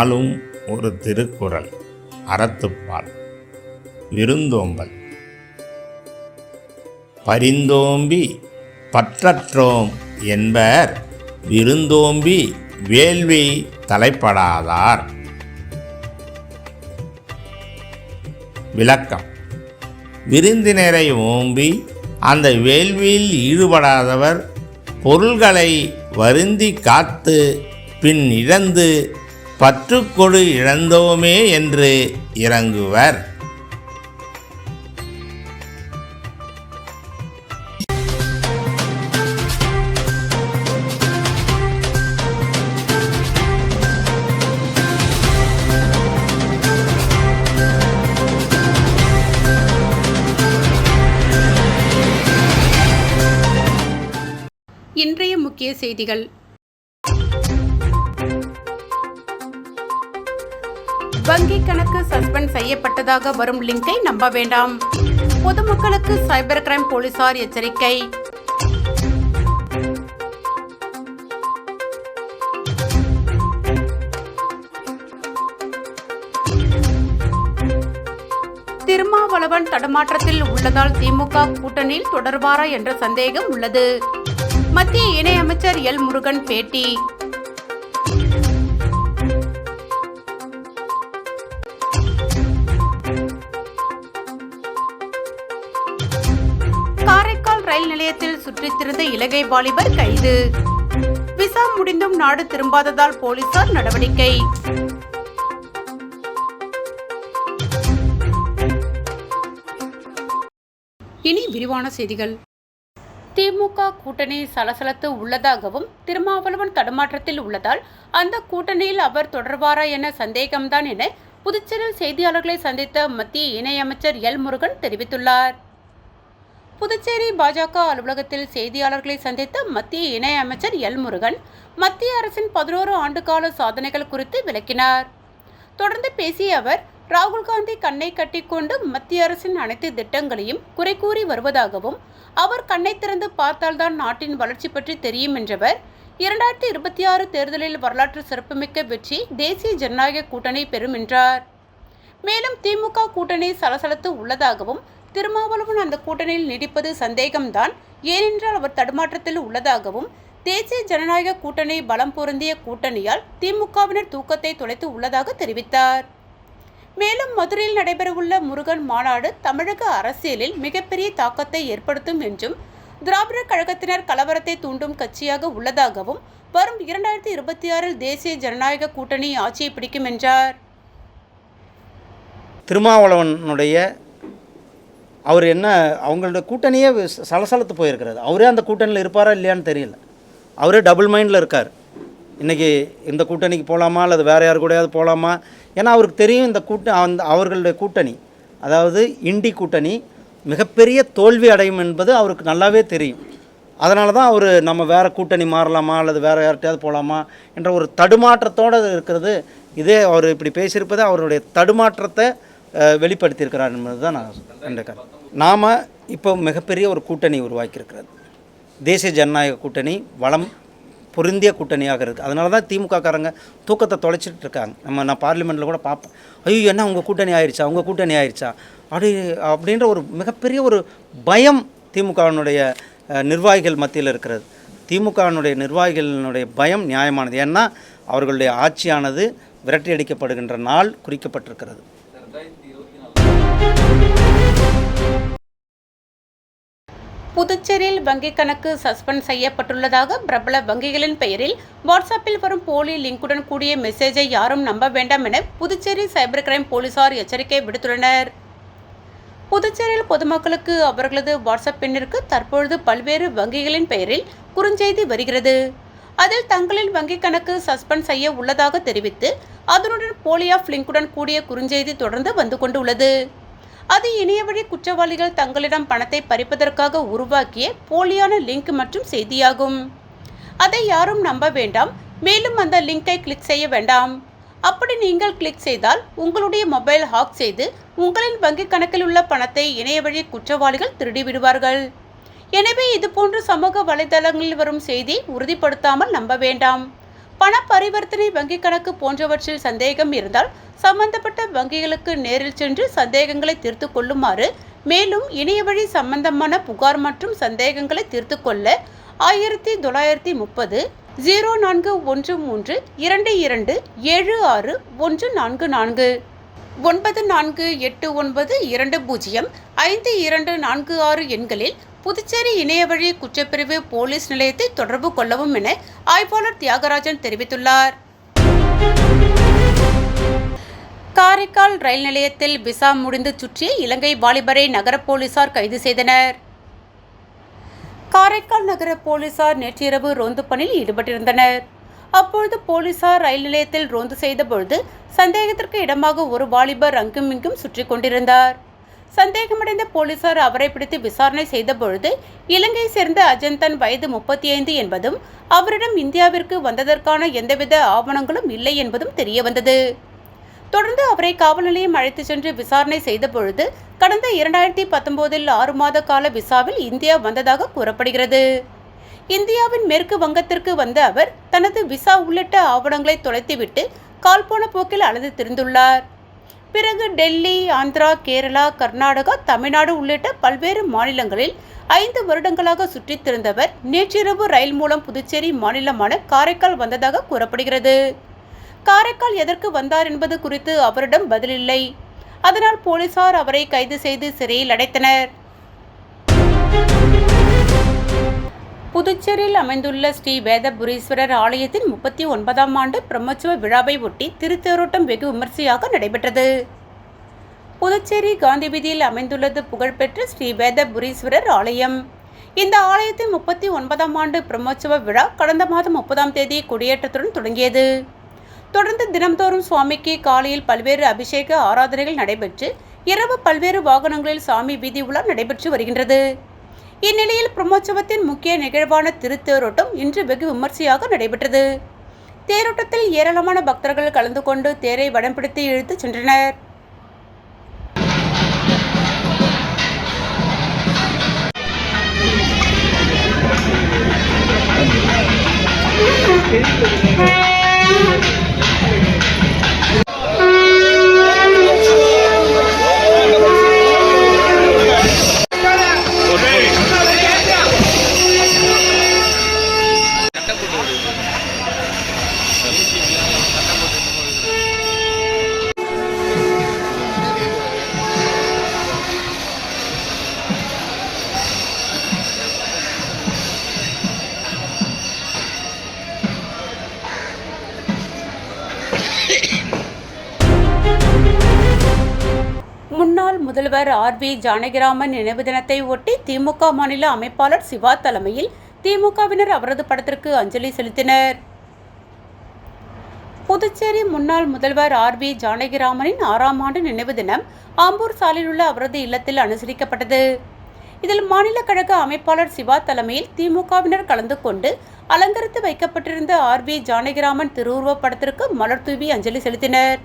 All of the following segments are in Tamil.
நாளும் ஒரு திருக்குறள் அறத்துப்பால். விருந்தோம்பல். பரிந்தோம்பி பற்றற்றோம் என்பர் விருந்தோம்பி வேள்வி தலைப்படாதார். விளக்கம். விருந்தினரை ஓம்பி அந்த வேள்வியில் ஈடுபடாதவர் பொருள்களை வருந்தி காத்து பின் இழந்து பற்றுக்கொடு இழந்தோமே என்று இறங்குவர். இன்றைய முக்கிய செய்திகள். வங்கிக் கணக்கு சஸ்பெண்ட் செய்யப்பட்டதாக வரும் லிங்கை நம்ப வேண்டாம். பொதுமக்களுக்கு சைபர் கிரைம் போலீசார் எச்சரிக்கை. திருமாவளவன் தடுமாற்றத்தில் உள்ளதால் திமுக கூட்டணியில் தொடர்வாரா என்ற சந்தேகம் உள்ளது. மத்திய இணையமைச்சர் எல் முருகன் பேட்டி. காரைக்கால் நிலையத்தில் சுற்றித் திரிந்த இலங்கை வாலிபர் கைது. விசா முடிந்தும் நாடு திரும்பாததால் போலீசார் நடவடிக்கை. இனி விரிவான செய்திகள். திமுக கூட்டணி சலசலத்து உள்ளதாகவும் திருமாவளவன் தடுமாற்றத்தில் உள்ளதால் அந்த கூட்டணியில் அவர் தொடர்வாரா என சந்தேகம்தான் என புதுச்சேரியில் செய்தியாளர்களை சந்தித்த மத்திய இணையமைச்சர் எல் முருகன் தெரிவித்துள்ளார். புதுச்சேரி பாஜக அலுவலகத்தில் செய்தியாளர்களை சந்தித்த மத்திய இணையமைச்சர் எல் முருகன் மத்திய அரசின் பதினோரு ஆண்டுகால சாதனைகள் குறித்து விளக்கினார். தொடர்ந்து பேசிய அவர் ராகுல் காந்தி கண்ணை கட்டிக்கொண்டு மத்திய அரசின் அனைத்து திட்டங்களையும் குறை கூறி வருவதாகவும் அவர் கண்ணை திறந்து பார்த்தால்தான் நாட்டின் வளர்ச்சி பற்றி தெரியும் என்றவர் இரண்டாயிரத்தி இருபத்தி ஆறு தேர்தலில் வரலாற்று சிறப்புமிக்க வெற்றி தேசிய ஜனநாயக கூட்டணி பெறும் என்றார். மேலும் திமுக கூட்டணி சலசலத்து உள்ளதாகவும் திருமாவளவன் அந்த கூட்டணியில் நீடிப்பது சந்தேகம்தான். ஏனென்றால் அவர் தடுமாற்றத்தில் உள்ளதாகவும் தேசிய ஜனநாயக கூட்டணி பலம் பொருந்திய கூட்டணியால் திமுகவினர் தூக்கத்தை தொலைத்து உள்ளதாக தெரிவித்தார். மேலும் மதுரையில் நடைபெறவுள்ள முருகன் மாநாடு தமிழக அரசியலில் மிகப்பெரிய தாக்கத்தை ஏற்படுத்தும் என்றும் திராவிடர் கழகத்தினர் கலவரத்தை தூண்டும் கட்சியாக உள்ளதாகவும் வரும் இரண்டாயிரத்தி இருபத்தி ஆறில் தேசிய ஜனநாயக கூட்டணி ஆட்சியை பிடிக்கும் என்றார். திருமாவளவனுடைய அவர் என்ன அவங்களோட கூட்டணியே சலசலத்து போயிருக்கிறது. அவரே அந்த கூட்டணியில் இருப்பாரா இல்லையான்னு தெரியல. அவரே டபுள் மைண்டில் இருக்கார். இன்றைக்கி இந்த கூட்டணிக்கு போகலாமா அல்லது வேறு யார் கூடயாவது போகலாமா ஏன்னா அவருக்கு தெரியும் இந்த கூட்ட அந்த அவர்களுடைய கூட்டணி. அதாவது இண்டி கூட்டணி மிகப்பெரிய தோல்வி அடையும் என்பது அவருக்கு நல்லாவே தெரியும். அதனால தான் அவர் நம்ம வேறு கூட்டணி மாறலாமா அல்லது வேறு யார்கிட்டயாவது போகலாமா என்ற ஒரு தடுமாற்றத்தோடு இருக்கிறது. இதே அவர் இப்படி பேசியிருப்பது அவருடைய தடுமாற்றத்தை வெளிப்படுத்தியிருக்கிறார் என்பது தான் நான் கண்டுக்கிறேன் நாம் இப்போ மிகப்பெரிய ஒரு கூட்டணி உருவாக்கியிருக்கிறது. தேசிய ஜனநாயக கூட்டணி வளம் பொருந்திய கூட்டணியாக இருக்குது அதனால தான் திமுக காரங்க தூக்கத்தை தொலைச்சிட்டு இருக்காங்க. நம்ம நான் பார்லிமெண்ட்டில் கூட பார்ப்பேன். ஐயோ என்ன உங்கள் கூட்டணி ஆயிடுச்சா உங்கள் கூட்டணி ஆயிடுச்சா அப்படி அப்படின்ற ஒரு மிகப்பெரிய ஒரு பயம் திமுகவினுடைய நிர்வாகிகள் மத்தியில் இருக்கிறது. திமுகவினுடைய நிர்வாகிகளினுடைய பயம் நியாயமானது. ஏன்னா அவர்களுடைய ஆட்சியானது விரட்டியடிக்கப்படுகின்ற நாள் குறிக்கப்பட்டிருக்கிறது. புதுச்சேரியில் வங்கிக் கணக்கு சஸ்பெண்ட் செய்யப்பட்டுள்ளதாக பிரபல வங்கிகளின் பெயரில் வாட்ஸ்அப்பில் வரும் போலி லிங்குடன் கூடிய மெசேஜை யாரும் நம்ப வேண்டாம் என புதுச்சேரி சைபர் கிரைம் போலீசார் எச்சரிக்கை விடுத்துள்ளனர். புதுச்சேரியில் பொதுமக்களுக்கு அவர்களது வாட்ஸ்அப் பின்னிற்கு தற்பொழுது பல்வேறு வங்கிகளின் பெயரில் குறுஞ்செய்தி வருகிறது. அதில் தங்களின் வங்கிக் கணக்கு சஸ்பெண்ட் செய்ய உள்ளதாக தெரிவித்து அதனுடன் போலி ஆஃப் லிங்குடன் கூடிய குறுஞ்செய்தி தொடர்ந்து வந்து கொண்டுள்ளது. அது இணையவழி குற்றவாளிகள் தங்களிடம் பணத்தை பறிப்பதற்காக உருவாக்கிய போலியான லிங்க் மற்றும் செய்தியாகும். அதை யாரும் நம்ப வேண்டாம். மேலும் அந்த லிங்கை கிளிக் செய்ய வேண்டாம். அப்படி நீங்கள் கிளிக் செய்தால் உங்களுடைய மொபைல் ஹாக் செய்து உங்களின் வங்கிக் கணக்கில் உள்ள பணத்தை இணையவழி குற்றவாளிகள் திருடிவிடுவார்கள். எனவே இதுபோன்ற சமூக வலைதளங்களில் வரும் செய்தி உறுதிப்படுத்தாமல் நம்ப வேண்டாம். பண பரிவர்த்தனை வங்கிக் கணக்கு போன்றவற்றில் சந்தேகம் இருந்தால் சம்பந்தப்பட்ட வங்கிகளுக்கு நேரில் சென்று சந்தேகங்களை தீர்த்து கொள்ளுமாறு மேலும் இணையவழி சம்பந்தமான புகார் மற்றும் சந்தேகங்களை தீர்த்து கொள்ள ஆயிரத்தி தொள்ளாயிரத்தி முப்பது ஜீரோ நான்கு ஒன்று மூன்று இரண்டு இரண்டு ஏழு ஆறு ஒன்று நான்கு நான்கு. ஒன்பது நான்கு எட்டு ஒன்பது இரண்டு பூஜ்ஜியம் ஐந்து இரண்டு நான்கு ஆறு எண்களில் புதுச்சேரி இணையவழி குற்றப்பிரிவு போலீஸ் நிலையத்தை தொடர்பு கொள்ளவும் என ஆய்வாளர் தியாகராஜன் தெரிவித்துள்ளார். காரைக்கால் ரயில் நிலையத்தில் விசா முடிந்து சுற்றிய இலங்கை வாலிபரை நகர போலீசார் கைது செய்தனர். காரைக்கால் நகர போலீசார் நேற்றிரவு ரோந்து பணியில் ஈடுபட்டிருந்தனர். அப்பொழுது போலீசார் ரயில் நிலையத்தில் ரோந்து செய்தபொழுது சந்தேகத்திற்கு இடமாக ஒரு வாலிபர் அங்கும் இங்கும் சுற்றி கொண்டிருந்தார். சந்தேகமடைந்த போலீசார் அவரை பிடித்து விசாரணை செய்தபொழுது இலங்கை சேர்ந்த அஜந்தன் வயது முப்பத்தி ஐந்து என்பதும் அவரிடம் இந்தியாவிற்கு வந்ததற்கான எந்தவித ஆவணங்களும் இல்லை என்பதும் தெரியவந்தது. தொடர்ந்து அவரை காவல் நிலையம் அழைத்து சென்று விசாரணை செய்தபொழுது கடந்த இரண்டாயிரத்தி பத்தொன்பதில் ஆறு மாத கால விசாவில் இந்தியா வந்ததாக கூறப்படுகிறது. இந்தியாவின் மேற்கு வங்கத்திற்கு வந்த அவர் தனது விசா உள்ளிட்ட ஆவணங்களை தொலைத்துவிட்டு கால்போன போக்கில் அலைந்து திரிந்துள்ளார். பிறகு டெல்லி ஆந்திரா கேரளா கர்நாடகா தமிழ்நாடு உள்ளிட்ட பல்வேறு மாநிலங்களில் ஐந்து வருடங்களாக சுற்றித் திரிந்தவர் நேற்றிரவு ரயில் மூலம் புதுச்சேரி மாநிலமான காரைக்கால் வந்ததாக கூறப்படுகிறது. காரைக்கால் எதற்கு வந்தார் என்பது குறித்து அவரிடம் பதிலில்லை. அதனால் போலீசார் அவரை கைது செய்து சிறையில் அடைத்தனர். புதுச்சேரியில் அமைந்துள்ள ஸ்ரீ வேதபுரீஸ்வரர் ஆலயத்தின் முப்பத்தி ஒன்பதாம் ஆண்டு பிரம்மோற்சவ விழாவை ஒட்டி திருத்தேரோட்டம் வெகு விமர்சையாக நடைபெற்றது. புதுச்சேரி காந்தி வீதியில் அமைந்துள்ளது புகழ்பெற்ற ஸ்ரீ வேதபுரீஸ்வரர் ஆலயம். இந்த ஆலயத்தின் முப்பத்தி ஒன்பதாம் ஆண்டு பிரம்மோற்சவ விழா கடந்த மாதம் முப்பதாம் தேதி கொடியேற்றத்துடன் தொடங்கியது. தொடர்ந்து தினம்தோறும் சுவாமிக்கு காலையில் பல்வேறு அபிஷேக ஆராதனைகள் நடைபெற்று இரவு பல்வேறு வாகனங்களில் சாமி வீதி உலா நடைபெற்று வருகின்றது. இந்நிலையில் பிரம்மோற்சவத்தின் முக்கிய நிகழ்வான திருத்தேரோட்டம் இன்று வெகு விமர்சையாக நடைபெற்றது. தேரோட்டத்தில் ஏராளமான பக்தர்கள் கலந்து கொண்டு தேரை வடம் பிடித்து இழுத்துச் சென்றனர். முன்னாள் வி ஜானகிராமன் நினைவு தினத்தை ஒட்டி திமுக மாநில அமைப்பாளர் சிவா தலைமையில் திமுகவினர் அவரது படத்திற்கு அஞ்சலி செலுத்தினர். புதுச்சேரி முன்னாள் முதல்வர் ஆர் பி ஜானகிராமனின் ஆறாம் ஆண்டு நினைவு தினம் ஆம்பூர் சாலையில் உள்ள அவரது இல்லத்தில் அனுசரிக்கப்பட்டது. இதில் மாநில கழக அமைப்பாளர் சிவா தலைமையில் திமுகவினர் கலந்து கொண்டு அலங்கரித்து வைக்கப்பட்டிருந்த ஆர் பி ஜானகிராமன் திருவுருவப் படத்திற்கு மலர் தூவி அஞ்சலி செலுத்தினர்.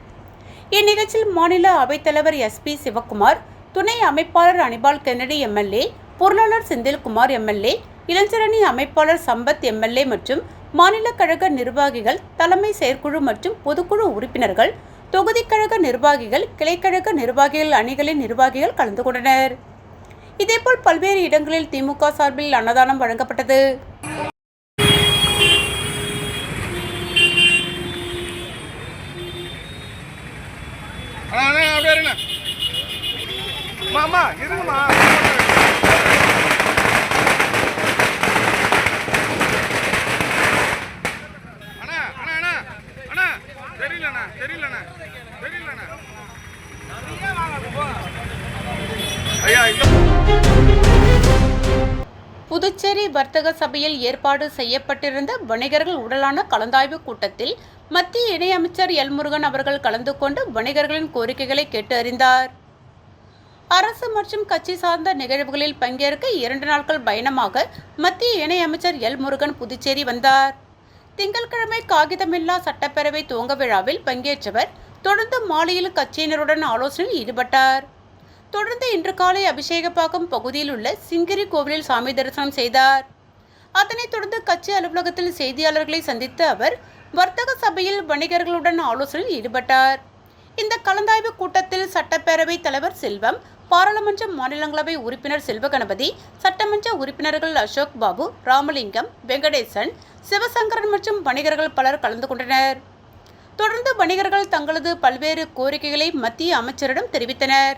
இந்நிகழ்ச்சியில் மாநில அவைத்தலைவர் எஸ் பி சிவக்குமார் துணை அமைப்பாளர் அனிபால் கென்னடி எம்எல்ஏ பொருளாளர் செந்தில்குமார் எம்எல்ஏ இளஞ்சரணி அமைப்பாளர் சம்பத் எம்எல்ஏ மற்றும் மாநில கழக நிர்வாகிகள் தலைமை செயற்குழு மற்றும் பொதுக்குழு உறுப்பினர்கள் தொகுதி கழக நிர்வாகிகள் கிளைக்கழக நிர்வாகிகள் அணிகளின் நிர்வாகிகள் கலந்து கொண்டனர். இதேபோல் பல்வேறு இடங்களில் திமுக சார்பில் அன்னதானம் வழங்கப்பட்டது. அம்மா இருங்கம்மா. புதுச்சேரி வர்த்தக சபையில் ஏற்பாடு செய்யப்பட்டிருந்த வணிகர்கள் உடலான கலந்தாய்வு கூட்டத்தில் மத்திய இணையமைச்சர் எல் முருகன் அவர்கள் கலந்து கொண்டு வணிகர்களின் கோரிக்கைகளை கேட்டு அறிந்தார். அரசு மற்றும் கட்சி சார்ந்த நிகழ்வுகளில் பங்கேற்க இரண்டு நாட்கள் பயணமாக மத்திய இணையமைச்சர் எல் முருகன் புதுச்சேரி வந்தார். திங்கட்கிழமை காகிதமில்லா சட்டப்பேரவை துவங்க விழாவில் பங்கேற்றவர் தொடர்ந்து மாலையில் கட்சியினருடன் ஆலோசனையில் ஈடுபட்டார். தொடர்ந்து இன்று காலை அபிஷேகப்பாக்கம் பகுதியில் உள்ள சிங்கிரி கோவிலில் சாமி தரிசனம் செய்தார். அதனைத் தொடர்ந்து கட்சி அலுவலகத்தில் செய்தியாளர்களை சந்தித்த அவர் வர்த்தக சபையில் வணிகர்களுடன் ஆலோசனையில் ஈடுபட்டார். இந்த கலந்தாய்வு கூட்டத்தில் சட்டப்பேரவைத் தலைவர் செல்வம் பாராளுமன்ற மாநிலங்களவை உறுப்பினர் செல்வகணபதி சட்டமன்ற உறுப்பினர்கள் அசோக் பாபு ராமலிங்கம் வெங்கடேசன் சிவசங்கரன் மற்றும் வணிகர்கள் பலர் கலந்து கொண்டனர். தொடர்ந்து வணிகர்கள் தங்களது பல்வேறு கோரிக்கைகளை மத்திய அமைச்சரிடம் தெரிவித்தனர்.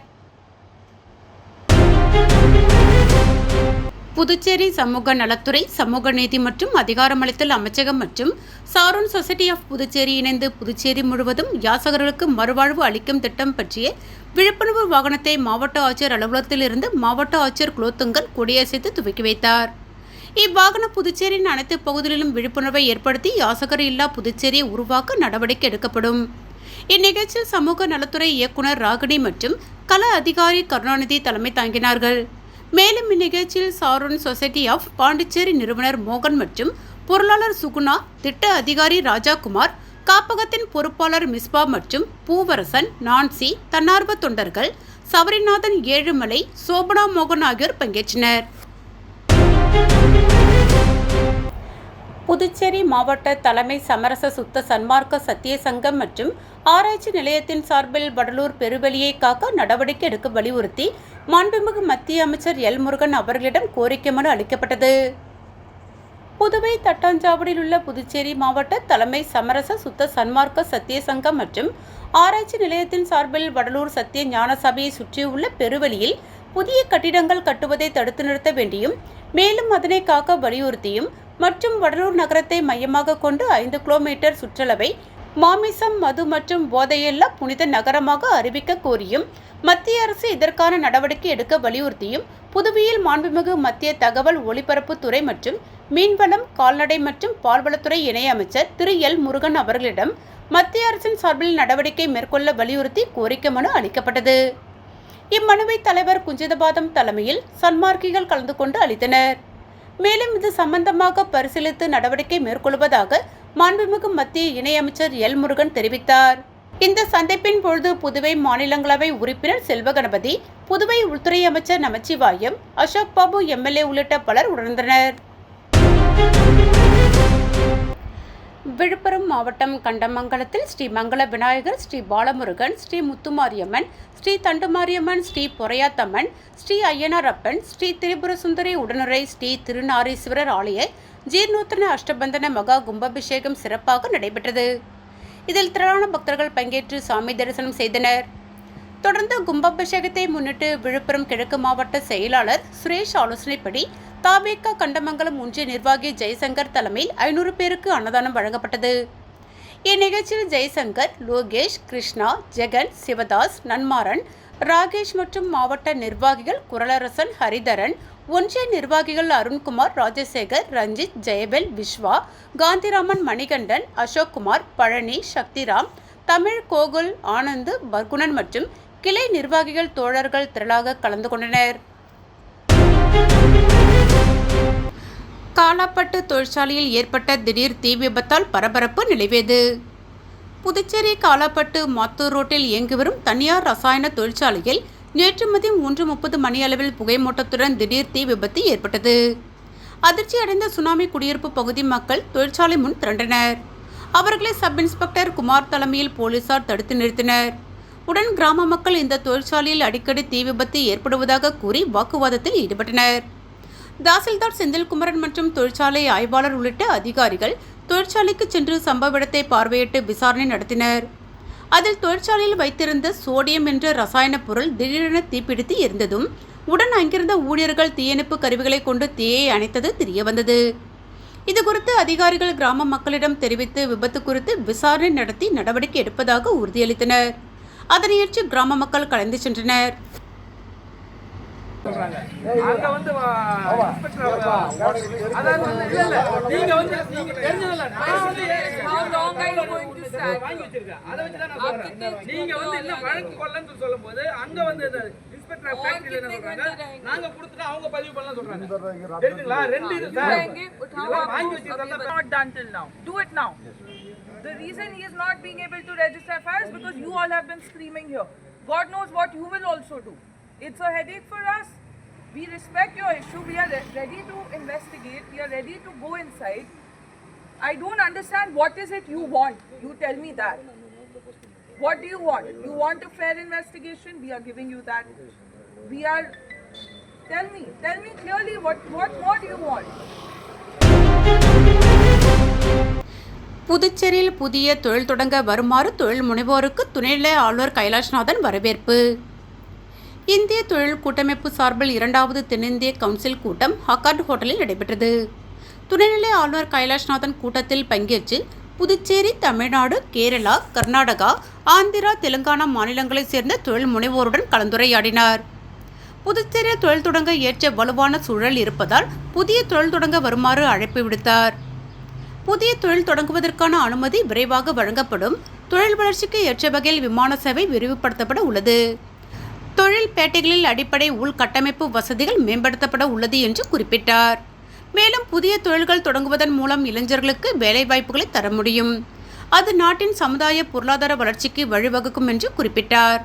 புதுச்சேரி சமூக நலத்துறை சமூக நீதி மற்றும் அதிகாரமளித்தல் அமைச்சகம் மற்றும் சாரோன் சொசைட்டி ஆஃப் புதுச்சேரி இணைந்து புதுச்சேரி முழுவதும் யாசகர்களுக்கு மறுவாழ்வு அளிக்கும் திட்டம் பற்றிய விழிப்புணர்வு வாகனத்தை மாவட்ட ஆட்சியர் அலுவலகத்திலிருந்து மாவட்ட ஆட்சியர் குலோத்துங்கன் கொடியசைத்து துவக்கி வைத்தார். இவ்வாகனம் புதுச்சேரியின் அனைத்து பகுதிகளிலும் விழிப்புணர்வை ஏற்படுத்தி யாசகர் இல்லா புதுச்சேரியை உருவாக்க நடவடிக்கை எடுக்கப்படும். இந்நிகழ்ச்சியில் சமூக நலத்துறை இயக்குனர் ராகினி மற்றும் கல அதிகாரி கருணாநிதி தலைமை தாங்கினார்கள். மேலும் இந்நிகழ்ச்சியில் சாரோன் சொசைட்டி ஆஃப் பாண்டிச்சேரி நிறுவனர் மோகன் மற்றும் பொருளாளர் சுகுணா திட்ட அதிகாரி ராஜாகுமார் காப்பகத்தின் பொறுப்பாளர் மிஸ்பா மற்றும் பூவரசன் நான்சி தன்னார்வ தொண்டர்கள் சபரிநாதன் ஏழுமலை சோபனா மோகன் ஆகியோர் பங்கேற்றனர். புதுச்சேரி மாவட்ட தலைமை சமரச சுத்த சன்மார்க்க சத்திய சங்கம் மற்றும் ஆராய்ச்சி நிலையத்தின் சார்பில் வடலூர் பெருவெளியை காக்க நடவடிக்கை எடுக்க வலியுறுத்தி மாண்புமிகு மத்திய அமைச்சர் எல் முருகன் அவர்களிடம் கோரிக்கை மனு அளிக்கப்பட்டது. புதுவை தட்டாஞ்சாவடியில் உள்ள புதுச்சேரி மாவட்ட தலைமை சமரச சுத்த சன்மார்க்க சத்திய சங்கம் மற்றும் ஆராய்ச்சி நிலையத்தின் சார்பில் வடலூர் சத்திய ஞான சபையை சுற்றியுள்ள பெருவெளியில் புதிய கட்டிடங்கள் கட்டுவதை தடுத்து நிறுத்த வேண்டியும் மேலும் அதனை காக்க வலியுறுத்தியும் மற்றும் வடலூர் நகரத்தை மையமாக கொண்டு ஐந்து கிலோமீட்டர் சுற்றளவை மாமிசம் மது மற்றும் போதையில்லா புனித நகரமாக அறிவிக்க கோரியும் மத்திய அரசு இதற்கான நடவடிக்கை எடுக்க வலியுறுத்தியும் புதுவையில் மாண்புமிகு மத்திய தகவல் ஒலிபரப்புத்துறை மற்றும் மீன்வளம் கால்நடை மற்றும் பால்வளத்துறை இணையமைச்சர் திரு. எல். முருகன் அவர்களிடம் மத்திய அரசின் சார்பில் நடவடிக்கை மேற்கொள்ள வலியுறுத்தி கோரிக்கை மனு அளிக்கப்பட்டது. இம்மனுவை தலைவர் குஞ்சிதபாதம் தலைமையில் சன்மார்க்கிகள் கலந்து கொண்டு அளித்தனர். மேலும் இது சம்பந்தமாக பரிசீலித்து நடவடிக்கை மேற்கொள்வதாக மாண்புமிகு மத்திய இணையமைச்சர் எல் முருகன் தெரிவித்தார். இந்த சந்திப்பின் பொழுது புதுவை மாநிலங்களவை உறுப்பினர் செல்வகணபதி புதுவை உள்துறை அமைச்சர் நமச்சிவாயம் அசோக் பாபு எம்எல்ஏ உள்ளிட்ட பலர் உணர்ந்தனர். விழுப்புரம் மாவட்டம் கண்டமங்கலத்தில் ஸ்ரீ மங்கள விநாயகர் ஸ்ரீ பாலமுருகன் ஸ்ரீ முத்துமாரியம்மன் ஸ்ரீ தண்டுமாரியம்மன் ஸ்ரீ பொறையாத்தம்மன் ஸ்ரீ ஐயனாரப்பன் ஸ்ரீ திரிபுர சுந்தரி உடனுரை ஸ்ரீ திருநாரீஸ்வரர் ஆலய ஜீர்ணோத்தன அஷ்டபந்தன மகா கும்பாபிஷேகம் சிறப்பாக நடைபெற்றது. இதில் திரளான பக்தர்கள் பங்கேற்று சாமி தரிசனம் செய்தனர். தொடர்ந்து கும்பாபிஷேகத்தை முன்னிட்டு விழுப்புரம் கிழக்கு மாவட்ட செயலாளர் சுரேஷ் ஆலோசனைப்படி தாவேக்கா கண்டமங்கலம் ஒன்றிய நிர்வாகி ஜெய்சங்கர் தலைமையில் ஐநூறு பேருக்கு அன்னதானம் வழங்கப்பட்டது. இந்நிகழ்ச்சியில் ஜெய்சங்கர் லோகேஷ் கிருஷ்ணா ஜெகன் சிவதாஸ் நன்மாறன் ராகேஷ் மற்றும் மாவட்ட நிர்வாகிகள் குரலரசன் ஹரிதரன் ஒன்றிய நிர்வாகிகள் அருண்குமார் ராஜசேகர் ரஞ்சித் ஜெயபெல் விஸ்வா காந்திராமன் மணிகண்டன் அசோக்குமார் பழனி சக்திராம் தமிழ் கோகுல் ஆனந்த் பர்குணன் மற்றும் கிளை நிர்வாகிகள் தோழர்கள் திரளாக கலந்து கொண்டனர். காலாப்பட்டு தொழிற்சாலையில் ஏற்பட்ட திடீர் தீ விபத்தால் பரபரப்பு நிலவியது. புதுச்சேரி காலாப்பட்டு மாத்தூர் ரோட்டில் இயங்கி வரும் தனியார் ரசாயன தொழிற்சாலையில் நேற்று மதியம் மூன்று முப்பது மணியளவில் புகைமூட்டத்துடன் திடீர் தீ விபத்து ஏற்பட்டது. அதிர்ச்சி அடைந்த சுனாமி குடியிருப்பு பகுதி மக்கள் தொழிற்சாலை முன் திரண்டனர். அவர்களை சப் இன்ஸ்பெக்டர் குமார் தலைமையில் போலீசார் தடுத்து நிறுத்தினர். உடன் கிராம மக்கள் இந்த தொழிற்சாலையில் அடிக்கடி தீ விபத்து ஏற்படுவதாக கூறி வாக்குவாதத்தில் ஈடுபட்டனர். தாசில்தார் செந்தில்குமரன் மற்றும் தொழிற்சாலை ஆய்வாளர் உள்ளிட்ட அதிகாரிகள் தொழிற்சாலைக்கு சென்று சம்பவ இடத்தை பார்வையிட்டு விசாரணை நடத்தினர். அதில் தொழிற்சாலையில் வைத்திருந்த சோடியம் என்ற ரசாயன பொருள் திடீரென தீப்பிடித்து எரிந்ததும் உடன் அங்கிருந்த ஊழியர்கள் தீயணைப்பு கருவிகளை கொண்டு தீயை அணைத்தது தெரியவந்தது. இதுகுறித்து அதிகாரிகள் கிராம மக்களிடம் தெரிவித்து விபத்து குறித்து விசாரணை நடத்தி நடவடிக்கை எடுப்பதாக உறுதியளித்தனர். அதனையேற்று கிராம மக்கள் கலந்து சென்றனர். சொல்றாங்க. அங்க வந்து அதாவது இல்ல இல்ல நீங்க வந்து நீங்க தெரிஞ்சதில்ல நான் வந்து How long are you going to stand? வாங்கி வச்சிருக்கேன். அதை வச்சு தான் நான் சொல்றேன். நீங்க வந்து இல்ல வழக்கு கொள்ளன்னு சொல்லும் போது அங்க வந்து இந்த இன்ஸ்பெக்டர் ஃபேக்டரியில என்ன சொல்றாங்க? நாங்க கொடுத்துட்டு அவங்க பதிவு பண்ணலாம் சொல்றாங்க. தெரியுதுங்களா ரெண்டு இது சார். இதெல்லாம் வாங்கி. The reason he is not being able to register because you all have been screaming here. God knows what you will also do. It's a headache for us. We respect your issue. We are re- ready to investigate. We are ready to go inside. I don't understand what is it you want. You tell me that. What do you want? You want a fair investigation? We are giving you that. We are. Tell me. Tell me clearly what what more do you want? புதுச்சேரியில் புதிய தொழில் தொடங்க வருமாறு தொழில் முனைவோருக்கு துணைநிலை ஆளுநர் கைலாஷ்நாதன் வரவேற்பு இந்திய தொழில் கூட்டமைப்பு சார்பில் இரண்டாவது தென்னிந்திய கவுன்சில் கூட்டம் ஹக்கார்ட் ஹோட்டலில் நடைபெற்றது. துணைநிலை ஆளுநர் கைலாஷ்நாதன் கூட்டத்தில் பங்கேற்று புதுச்சேரி தமிழ்நாடு கேரளா கர்நாடகா ஆந்திரா தெலுங்கானா மாநிலங்களைச் சேர்ந்த தொழில் முனைவோருடன் கலந்துரையாடினார். புதுச்சேரி தொழில் தொடங்க ஏற்ற வலுவான சூழல் இருப்பதால் புதிய தொழில் தொடங்க வருமாறு அழைப்பு விடுத்தார். புதிய தொழில் தொடங்குவதற்கான அனுமதி விரைவாக வழங்கப்படும். தொழில் வளர்ச்சிக்கு ஏற்ற வகையில் விமான சேவை விரிவுபடுத்தப்பட உள்ளது. தொழில் பேட்டைகளில் அடிப்படை உள்கட்டமைப்பு வசதிகள் மேம்படுத்தப்பட உள்ளது என்று குறிப்பிட்டார். மேலும் புதிய தொழில்கள் தொடங்குவதன் மூலம் இளைஞர்களுக்கு வேலைவாய்ப்புகளை தர முடியும். அது நாட்டின் சமுதாய பொருளாதார வளர்ச்சிக்கு வழிவகுக்கும் என்று குறிப்பிட்டார்.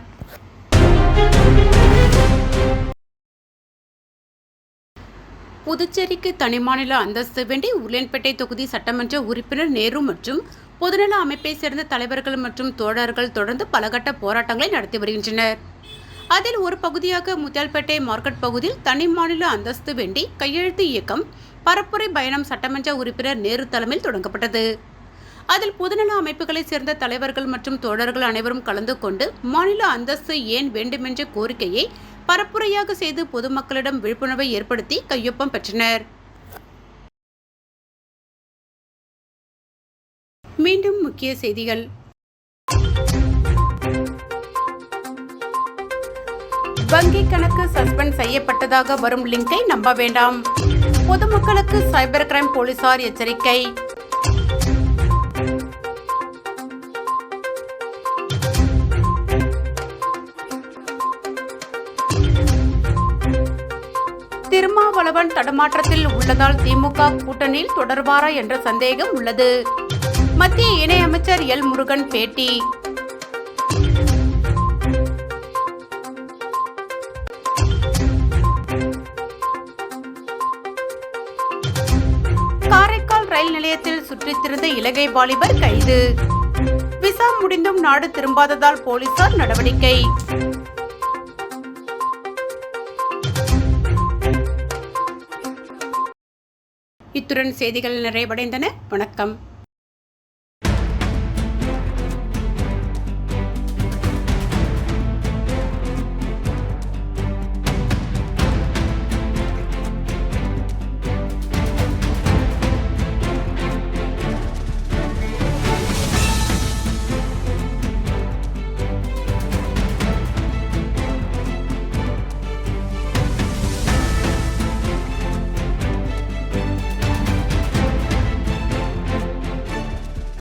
புதுச்சேரிக்கு தனிமாநில அந்தஸ்து வேண்டி உருளையன்பேட்டை தொகுதி சட்டமன்ற உறுப்பினர் நேரு மற்றும் பொதுநல அமைப்பை சேர்ந்த தலைவர்கள் மற்றும் தோழர்கள் தொடர்ந்து பலகட்ட போராட்டங்களை நடத்தி வருகின்றனர். அதில் ஒரு பகுதியாக முத்தியால்பேட்டை மார்க்கெட் பகுதியில் தனி மாநில அந்தஸ்து வேண்டி கையெழுத்து இயக்கம் பரப்புரை பயணம் சட்டமன்ற உறுப்பினர் நேரு தலைமையில் தொடங்கப்பட்டது. அதில் பொதுநல அமைப்புகளைச் சேர்ந்த தலைவர்கள் மற்றும் தோழர்கள் அனைவரும் கலந்து கொண்டு மாநில அந்தஸ்து ஏன் வேண்டுமென்ற கோரிக்கையை பரப்புரையாக செய்து பொதுமக்களிடம் விழிப்புணர்வை ஏற்படுத்தி கையொப்பம் பெற்றனர். மீண்டும் முக்கிய செய்திகள். வங்கி கணக்கு சஸ்பெண்ட் செய்யப்பட்டதாக வரும் லிங்கை நம்ப வேண்டாம். பொதுமக்களுக்கு சைபர் கிரைம் போலீசார் எச்சரிக்கை. திருமாவளவன் தடுமாற்றத்தில் உள்ளதால் திமுக கூட்டணியில் தொடர்வாரா என்ற சந்தேகம் உள்ளது. மத்திய இணையமைச்சர் எல் முருகன் பேட்டி. இலங்கை வாலிபர் கைது. விசா முடிந்தும் நாடு திரும்பாததால் போலீசார் நடவடிக்கை. இத்துடன் செய்திகள் நிறைவடைந்தன. வணக்கம்.